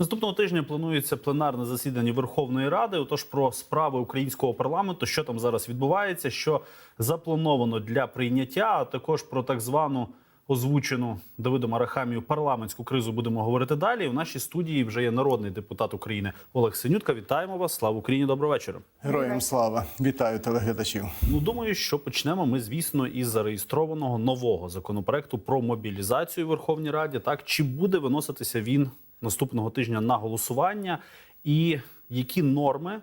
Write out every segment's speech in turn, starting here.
Наступного тижня планується пленарне засідання Верховної Ради. Отож, про справи українського парламенту, що там зараз відбувається, що заплановано для прийняття, а також про так звану озвучену Давидом Арахамію парламентську кризу будемо говорити далі. У нашій студії вже є народний депутат України Олег Синютка. Вітаємо вас! Слава Україні! Доброго вечора! Героям слава! Вітаю телеглядачів. Ну думаю, що почнемо ми, звісно, із зареєстрованого нового законопроекту про мобілізацію в Верховній Раді. Так чи буде виноситися він наступного тижня на голосування, і які норми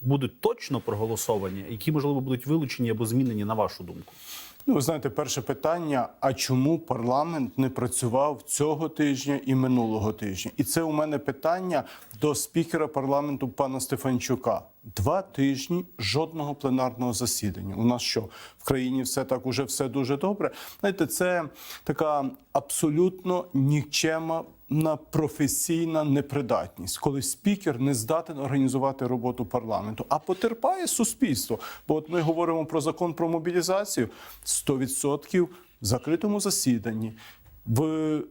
будуть точно проголосовані, які можливо будуть вилучені або змінені на вашу думку? Ну, ви знаєте, перше питання: а чому парламент не працював цього тижня і минулого тижня? І це у мене питання до спікера парламенту пана Стефанчука. Два тижні жодного пленарного засідання. У нас що в країні все так уже все дуже добре. Знаєте, це така абсолютно нікчема на професійна непридатність, коли спікер не здатен організувати роботу парламенту, а потерпає суспільство. Бо от ми говоримо про закон про мобілізацію 100% в закритому засіданні. В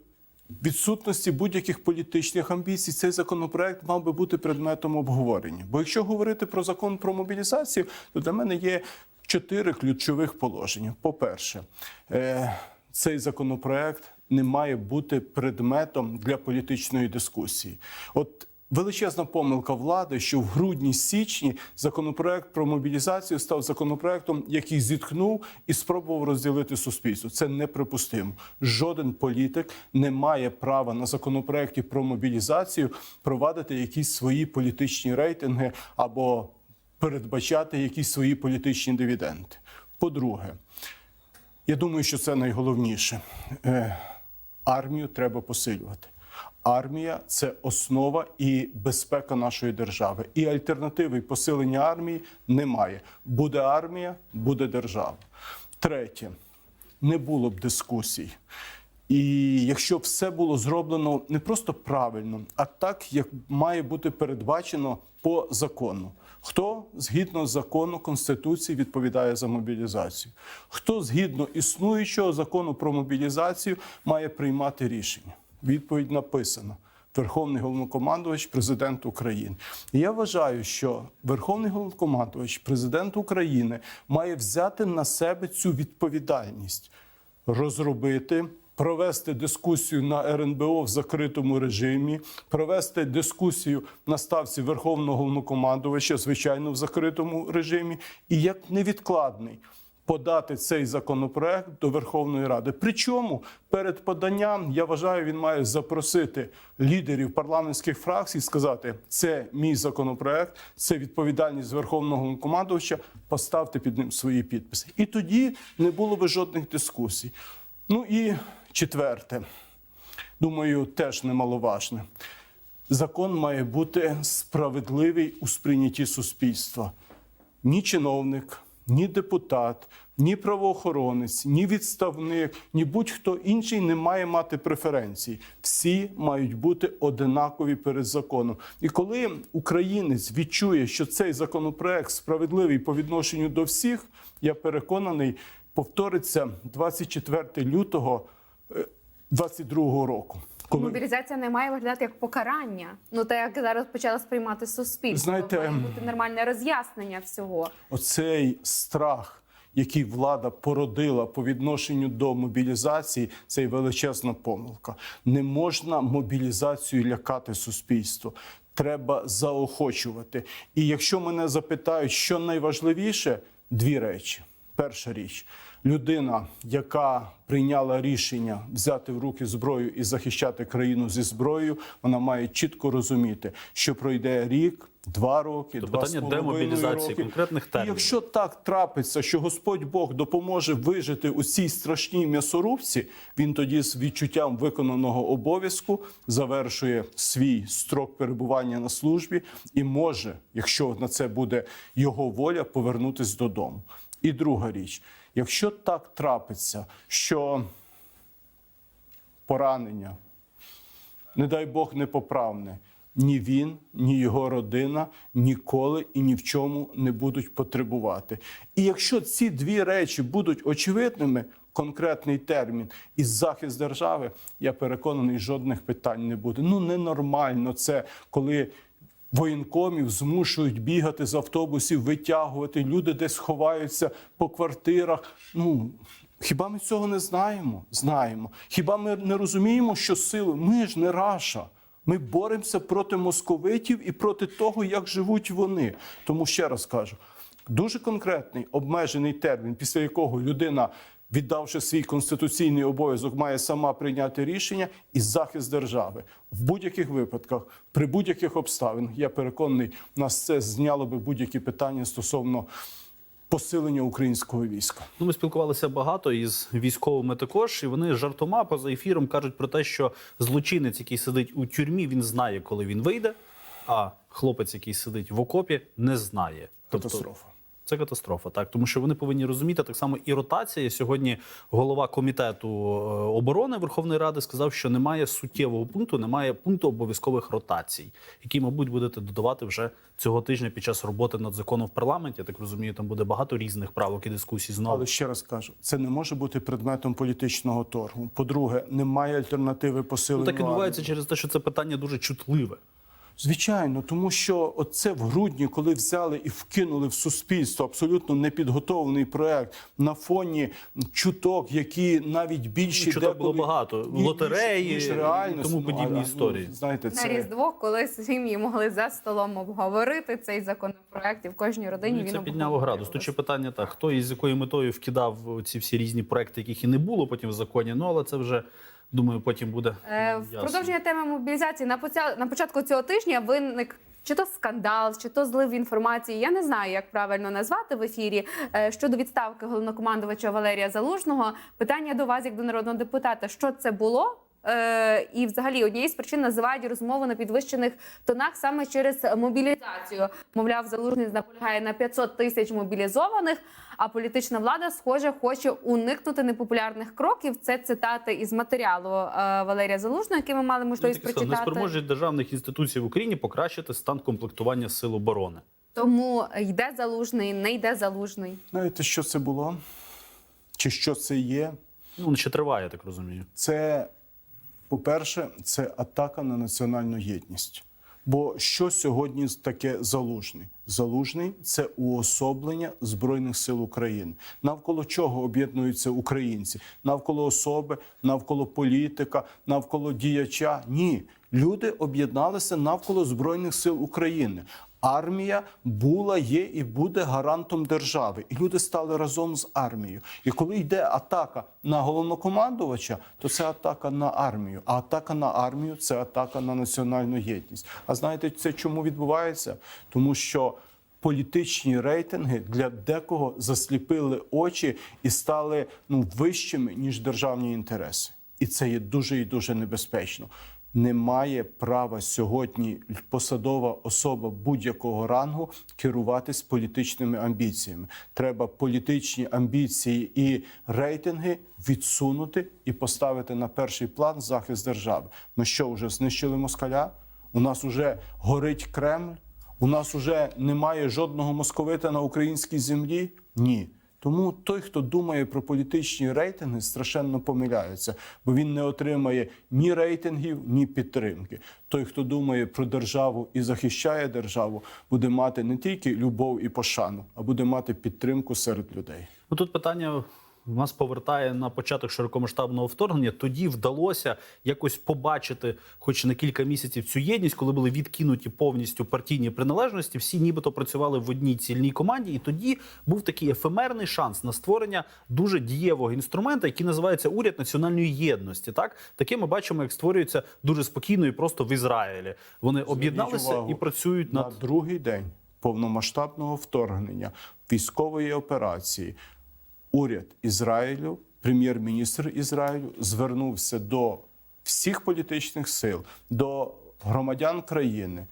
відсутності будь-яких політичних амбіцій цей законопроект мав би бути предметом обговорення. Бо якщо говорити про закон про мобілізацію, то для мене є чотири ключових положення. По-перше, е, цей законопроект не має бути предметом для політичної дискусії. От Величезна помилка влади, що в грудні-січні законопроект про мобілізацію став законопроектом, який зіткнув і спробував розділити суспільство. Це неприпустимо. Жоден політик не має права на законопроекті про мобілізацію провадити якісь свої політичні рейтинги або передбачати якісь свої політичні дивіденди. По-друге, я думаю, що це найголовніше. Армію треба посилювати. Армія це основа і безпека нашої держави. І альтернативи посилення армії немає. Буде армія, буде держава. Третє, не було б дискусій. І якщо все було зроблено не просто правильно, а так, як має бути передбачено по закону. Хто згідно закону Конституції відповідає за мобілізацію? Хто згідно існуючого закону про мобілізацію має приймати рішення? Відповідь написана. Верховний головнокомандувач, президент України. І я вважаю, що Верховний головнокомандувач, президент України, має взяти на себе цю відповідальність, розробити. Провести дискусію на РНБО в закритому режимі, провести дискусію на ставці Верховного головнокомандувача, звичайно, в закритому режимі, і як невідкладний подати цей законопроект до Верховної Ради. Причому перед поданням я вважаю, він має запросити лідерів парламентських фракцій, сказати: це мій законопроект, це відповідальність Верховного командувача. Поставте під ним свої підписи. І тоді не було би жодних дискусій. Ну і четверте, думаю, теж немаловажне. Закон має бути справедливий у сприйнятті суспільства. Ні чиновник, ні депутат, ні правоохоронець, ні відставник, ні будь-хто інший не має мати преференцій. Всі мають бути одинакові перед законом. І коли українець відчує, що цей законопроект справедливий по відношенню до всіх, я переконаний, повториться 24 лютого 2022 року. Коли Мобілізація не має виглядати як покарання. Ну так як зараз почала сприймати суспільство. Знаєте, має бути нормальне роз'яснення всього. оцей страх, який влада породила по відношенню до мобілізації, це й величезна помилка. Не можна мобілізацію лякати суспільство. Треба заохочувати. І якщо мене запитають, що найважливіше, дві речі. Перша річ. Людина, яка прийняла рішення взяти в руки зброю і захищати країну зі зброєю, вона має чітко розуміти, що пройде рік, два роки, То два питання демобілізації, роки. конкретних І. Якщо так трапиться, що Господь Бог допоможе вижити у цій страшній м'ясорубці, він тоді з відчуттям виконаного обов'язку завершує свій строк перебування на службі і може, якщо на це буде його воля, повернутись додому. І друга річ, якщо так трапиться, що поранення, не дай Бог непоправне, ні він, ні його родина ніколи і ні в чому не будуть потребувати. І якщо ці дві речі будуть очевидними, конкретний термін і захист держави, я переконаний, жодних питань не буде. Ну ненормально це, коли. Воєнкомів змушують бігати з автобусів, витягувати. Люди десь ховаються по квартирах. Ну хіба ми цього не знаємо? Знаємо. Хіба ми не розуміємо, що сили? Ми ж не раша. Ми боремося проти московитів і проти того, як живуть вони. Тому ще раз кажу: дуже конкретний обмежений термін, після якого людина, віддавши свій конституційний обов'язок, має сама прийняти рішення і захист держави в будь-яких випадках, при будь-яких обставинах. Я переконаний, нас це зняло би будь-які питання стосовно посилення українського війська. Ну, ми спілкувалися багато із військовими також, і вони жартома поза ефіром кажуть про те, що злочинець, який сидить у тюрмі, він знає, коли він вийде, а хлопець, який сидить в окопі, не знає. Тобто Катастрофа. Це катастрофа, так тому що вони повинні розуміти так само і ротація. Сьогодні голова комітету е, оборони Верховної Ради сказав, що немає суттєвого пункту, немає пункту обов'язкових ротацій, які, мабуть, будете додавати вже цього тижня під час роботи над законом в парламенті. Я так розумію, там буде багато різних правок і дискусій знову. Але ще раз кажу, це не може бути предметом політичного торгу. По-друге, немає альтернативи Ну, посиленню. так відбувається через те, що це питання дуже чутливе. Звичайно, тому що оце в грудні, коли взяли і вкинули в суспільство абсолютно непідготовлений проект на фоні чуток, які навіть більші Чуток було багато. Лотереї ніж і реальність. тому подібні а, історії. знаєте, На Різдво, коли сім'ї могли за столом обговорити цей законопроект, і в кожній родині Ну, і він це підняло градус. Тут ще питання так: хто і з якою метою вкидав ці всі різні проекти, яких і не було потім в законі. Ну але це вже думаю, потім буде Е, В продовження теми мобілізації на поця- на початку цього тижня виник. Чи то скандал, чи то злив інформації. Я не знаю, як правильно назвати в ефірі е, щодо відставки головнокомандувача Валерія Залужного. Питання до вас, як до народного депутата, що це було? Е, і, взагалі, однією з причин називають розмову на підвищених тонах саме через мобілізацію. Мовляв, залужний наполягає на 500 тисяч мобілізованих. А політична влада, схоже, хоче уникнути непопулярних кроків. Це цитати із матеріалу е, Валерія Залужного, який ми мали можливість прочитати. неспроможність державних інституцій в Україні покращити стан комплектування сил оборони. Тому йде залужний, не йде залужний. знаєте, що це було? Чи що це є? Ну він ще триває, я так розумію. Це, по-перше, це атака на національну єдність. Бо що сьогодні таке залужний? Залужний це уособлення Збройних сил України. Навколо чого об'єднуються українці? Навколо особи, навколо політика, навколо діяча? Ні. Люди об'єдналися навколо Збройних сил України. Армія була, є і буде гарантом держави, і люди стали разом з армією. І коли йде атака на головнокомандувача, то це атака на армію. А атака на армію це атака на національну єдність. А знаєте, це чому відбувається? Тому що політичні рейтинги для декого засліпили очі і стали ну вищими ніж державні інтереси. І це є дуже і дуже небезпечно. Не має права сьогодні посадова особа будь-якого рангу керуватись політичними амбіціями. Треба політичні амбіції і рейтинги відсунути і поставити на перший план захист держави. Ми що вже знищили москаля? У нас вже горить Кремль. У нас уже немає жодного московита на українській землі? Ні. Тому той, хто думає про політичні рейтинги, страшенно помиляється, бо він не отримає ні рейтингів, ні підтримки. Той, хто думає про державу і захищає державу, буде мати не тільки любов і пошану, а буде мати підтримку серед людей. Ну тут питання нас повертає на початок широкомасштабного вторгнення. Тоді вдалося якось побачити, хоч на кілька місяців, цю єдність, коли були відкинуті повністю партійні приналежності. Всі нібито працювали в одній цільній команді, і тоді був такий ефемерний шанс на створення дуже дієвого інструмента, який називається уряд національної єдності. Так таке ми бачимо, як створюється дуже спокійно і просто в Ізраїлі. Вони об'єдналися і працюють на над другий день повномасштабного вторгнення військової операції. Уряд Ізраїлю, прем'єр-міністр Ізраїлю звернувся до всіх політичних сил, до громадян країни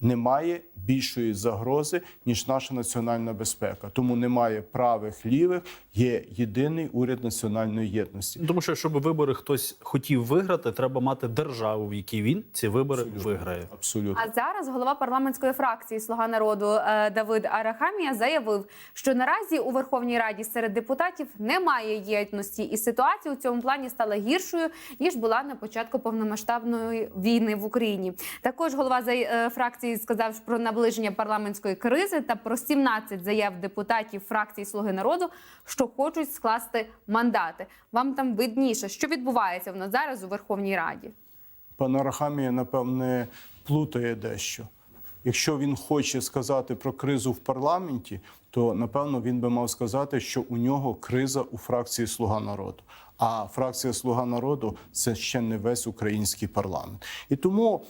Немає більшої загрози ніж наша національна безпека. Тому немає правих лівих. Є єдиний уряд національної єдності. Тому що щоб вибори хтось хотів виграти, треба мати державу, в якій він ці вибори виграє. Абсолютно. А зараз голова парламентської фракції Слуга народу е, Давид Арахамія заявив, що наразі у Верховній Раді серед депутатів немає єдності, і ситуація у цьому плані стала гіршою ніж була на початку повномасштабної війни в Україні. Також голова за- фракції сказав про наближення парламентської кризи та про 17 заяв депутатів фракції Слуги народу, що хочуть скласти мандати. Вам там видніше, що відбувається в нас зараз у Верховній Раді. Пан Арахамія, напевне, плутає дещо. Якщо він хоче сказати про кризу в парламенті, то напевно він би мав сказати, що у нього криза у фракції Слуга народу. А фракція Слуга народу це ще не весь український парламент. І тому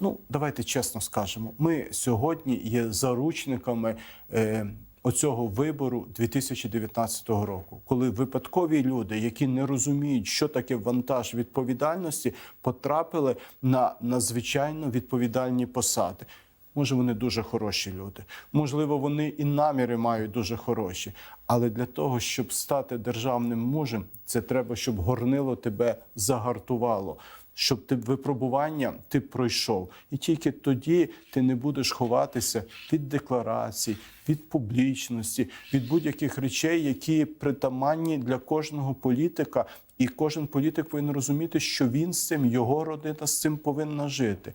ну давайте чесно скажемо, ми сьогодні є заручниками е, оцього вибору 2019 року, коли випадкові люди, які не розуміють, що таке вантаж відповідальності, потрапили на надзвичайно відповідальні посади. Може, вони дуже хороші люди. Можливо, вони і наміри мають дуже хороші. Але для того, щоб стати державним мужем, це треба, щоб горнило тебе загартувало щоб ти випробування ти пройшов, і тільки тоді ти не будеш ховатися від декларацій, від публічності, від будь-яких речей, які притаманні для кожного політика. І кожен політик повинен розуміти, що він з цим, його родина з цим повинна жити.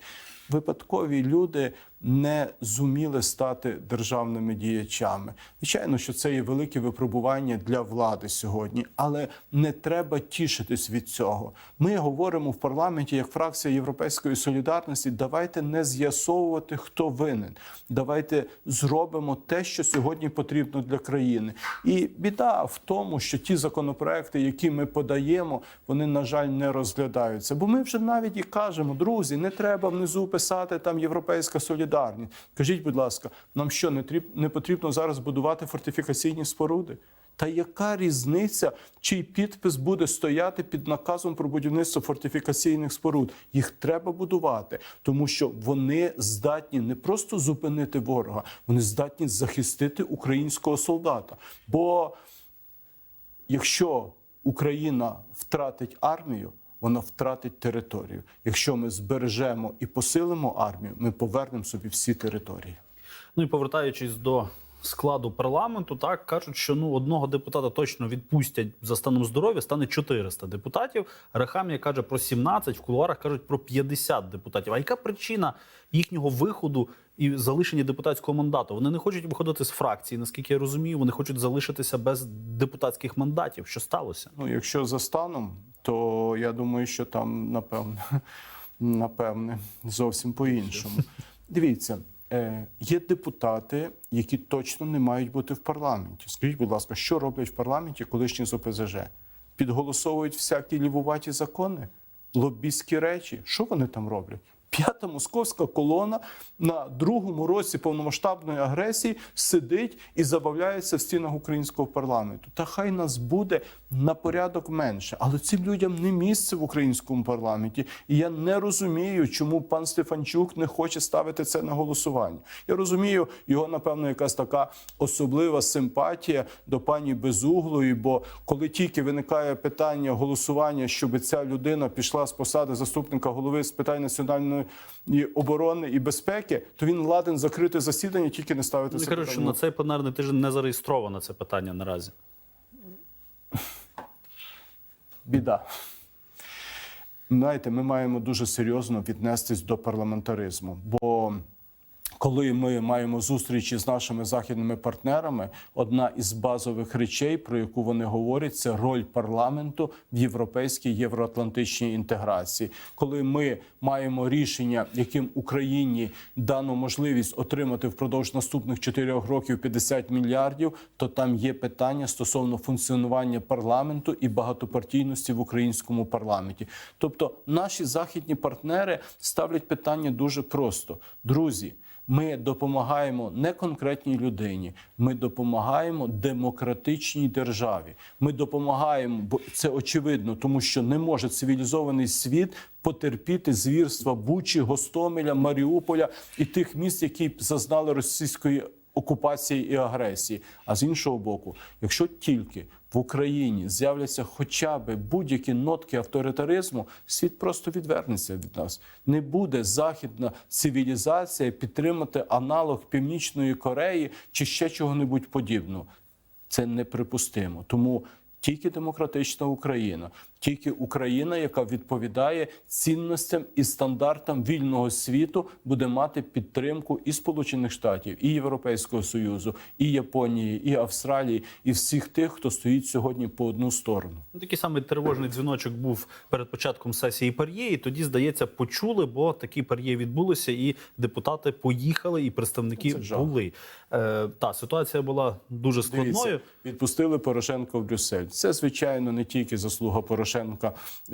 Випадкові люди не зуміли стати державними діячами. Звичайно, що це є велике випробування для влади сьогодні, але не треба тішитись від цього. Ми говоримо в парламенті як фракція Європейської солідарності. Давайте не з'ясовувати, хто винен. Давайте зробимо те, що сьогодні потрібно для країни. І біда в тому, що ті законопроекти, які ми подаємо, вони на жаль не розглядаються. Бо ми вже навіть і кажемо, друзі, не треба внизу писати там європейська солідарність. Кажіть, будь ласка, нам що не потрібно зараз будувати фортифікаційні споруди? Та яка різниця, чий підпис буде стояти під наказом про будівництво фортифікаційних споруд? Їх треба будувати, тому що вони здатні не просто зупинити ворога, вони здатні захистити українського солдата. Бо якщо Україна втратить армію, вона втратить територію. Якщо ми збережемо і посилимо армію, ми повернемо собі всі території. Ну і повертаючись до складу парламенту, так кажуть, що ну одного депутата точно відпустять за станом здоров'я, стане 400 депутатів. Рахамія каже про 17, в кулуарах кажуть про 50 депутатів. А яка причина їхнього виходу і залишення депутатського мандату? Вони не хочуть виходити з фракції, наскільки я розумію. Вони хочуть залишитися без депутатських мандатів. Що сталося? Ну, якщо за станом, то я думаю, що там напевне, напевне, зовсім по-іншому. Дивіться, е, є депутати, які точно не мають бути в парламенті. Скажіть, будь ласка, що роблять в парламенті колишні з ОПЗЖ? Підголосовують всякі лівуваті закони, лобістські речі. Що вони там роблять? П'ята московська колона на другому році повномасштабної агресії сидить і забавляється в стінах українського парламенту. Та хай нас буде на порядок менше, але цим людям не місце в українському парламенті. І я не розумію, чому пан Стефанчук не хоче ставити це на голосування. Я розумію, його напевно якась така особлива симпатія до пані Безуглої. Бо коли тільки виникає питання голосування, щоб ця людина пішла з посади заступника голови з питань національної оборони і безпеки, то він ладен закрити засідання, тільки не ставити Вони це кажуть, що на цей пленарний тиждень не зареєстровано це питання наразі. біда. Знаєте, ми маємо дуже серйозно віднестись до парламентаризму. Бо коли ми маємо зустрічі з нашими західними партнерами, одна із базових речей, про яку вони говорять, це роль парламенту в європейській євроатлантичній інтеграції. Коли ми маємо рішення, яким Україні дано можливість отримати впродовж наступних чотирьох років 50 мільярдів, то там є питання стосовно функціонування парламенту і багатопартійності в українському парламенті. Тобто, наші західні партнери ставлять питання дуже просто, друзі. Ми допомагаємо не конкретній людині, ми допомагаємо демократичній державі. Ми допомагаємо, бо це очевидно, тому що не може цивілізований світ потерпіти звірства Бучі, Гостомеля, Маріуполя і тих міст, які зазнали російської окупації і агресії. А з іншого боку, якщо тільки в Україні з'являться хоча б будь-які нотки авторитаризму, світ просто відвернеться від нас. Не буде західна цивілізація підтримати аналог Північної Кореї чи ще чого-небудь подібного. Це неприпустимо. Тому тільки демократична Україна, тільки Україна, яка відповідає цінностям і стандартам вільного світу, буде мати підтримку і Сполучених Штатів, і Європейського Союзу, і Японії, і Австралії, і всіх тих, хто стоїть сьогодні по одну сторону. Ну, Такий самий тривожний дзвіночок був перед початком сесії Пар'є, і тоді, здається, почули, бо такі Пар'є відбулося, і депутати поїхали, і представники були. Е, та ситуація була дуже складною. Дивіться, відпустили Порошенко в Брюссель. Це звичайно не тільки заслуга Порошенка,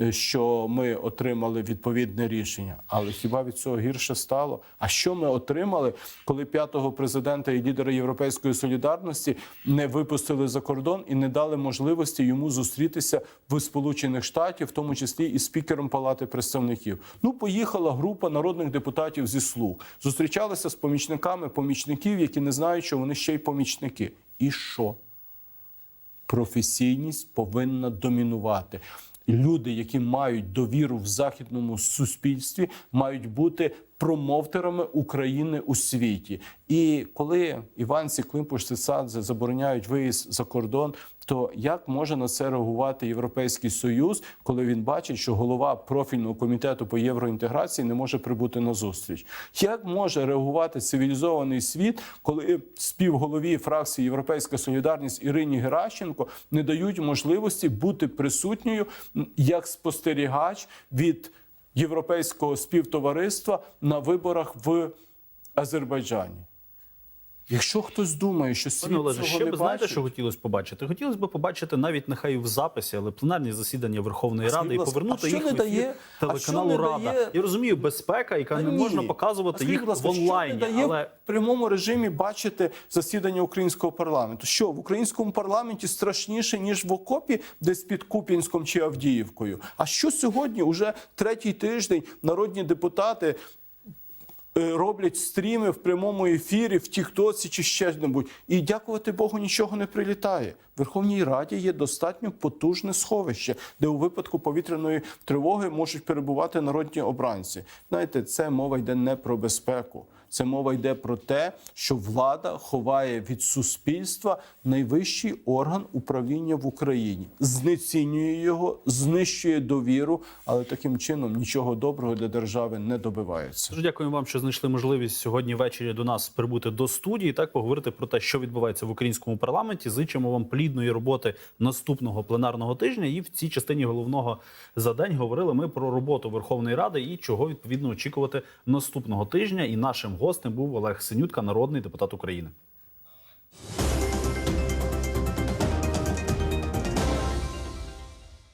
е, що ми отримали відповідне рішення, але хіба від цього гірше стало? А що ми отримали, коли п'ятого президента і лідера Європейської солідарності не випустили за кордон і не дали можливості йому зустрітися в Сполучених Штатів, в тому числі і спікером Палати представників? Ну, поїхала група народних депутатів зі слуг, зустрічалися з помічниками помічників, які не знають, що вони ще й помічники. І що? Професійність повинна домінувати. Люди, які мають довіру в західному суспільстві, мають бути промовтерами України у світі. І коли Іванці Сіклимпуш Цицадзе забороняють виїзд за кордон, то як може на це реагувати Європейський Союз, коли він бачить, що голова профільного комітету по євроінтеграції не може прибути на зустріч? Як може реагувати цивілізований світ, коли співголові фракції Європейська Солідарність Ірині Геращенко не дають можливості бути присутньою як спостерігач від європейського співтовариства на виборах в Азербайджані? Якщо хтось думає, що світ Пане Олеже, цього ще не б знаєте, бачить, що хотілося побачити? Хотілося б побачити навіть нехай в записі, але пленарні засідання Верховної Ради і повернути а їх не в дає- телеканалу Рада. дає- Я розумію, безпека, яка Та не ні. можна показувати скажіть, їх в онлайні, Що не дає але в прямому режимі бачити засідання українського парламенту? Що в українському парламенті страшніше ніж в окопі, десь під Куп'янськом чи Авдіївкою? А що сьогодні? Уже третій тиждень народні депутати. Е, Роблять стріми в прямому ефірі, в Тіктоці чи ще небудь. І дякувати Богу, нічого не прилітає. В Верховній Раді є достатньо потужне сховище, де у випадку повітряної тривоги можуть перебувати народні обранці. Знаєте, це мова йде не про безпеку. Це мова йде про те, що влада ховає від суспільства найвищий орган управління в Україні, знецінює його, знищує довіру, але таким чином нічого доброго для держави не добивається. Дуже дякуємо вам, що знайшли можливість сьогодні ввечері до нас прибути до студії. Так поговорити про те, що відбувається в українському парламенті. Зичимо вам плідної роботи наступного пленарного тижня. І в цій частині головного за день говорили ми про роботу Верховної Ради і чого відповідно очікувати наступного тижня. І нашим гостем був Олег Синютка, народний депутат України.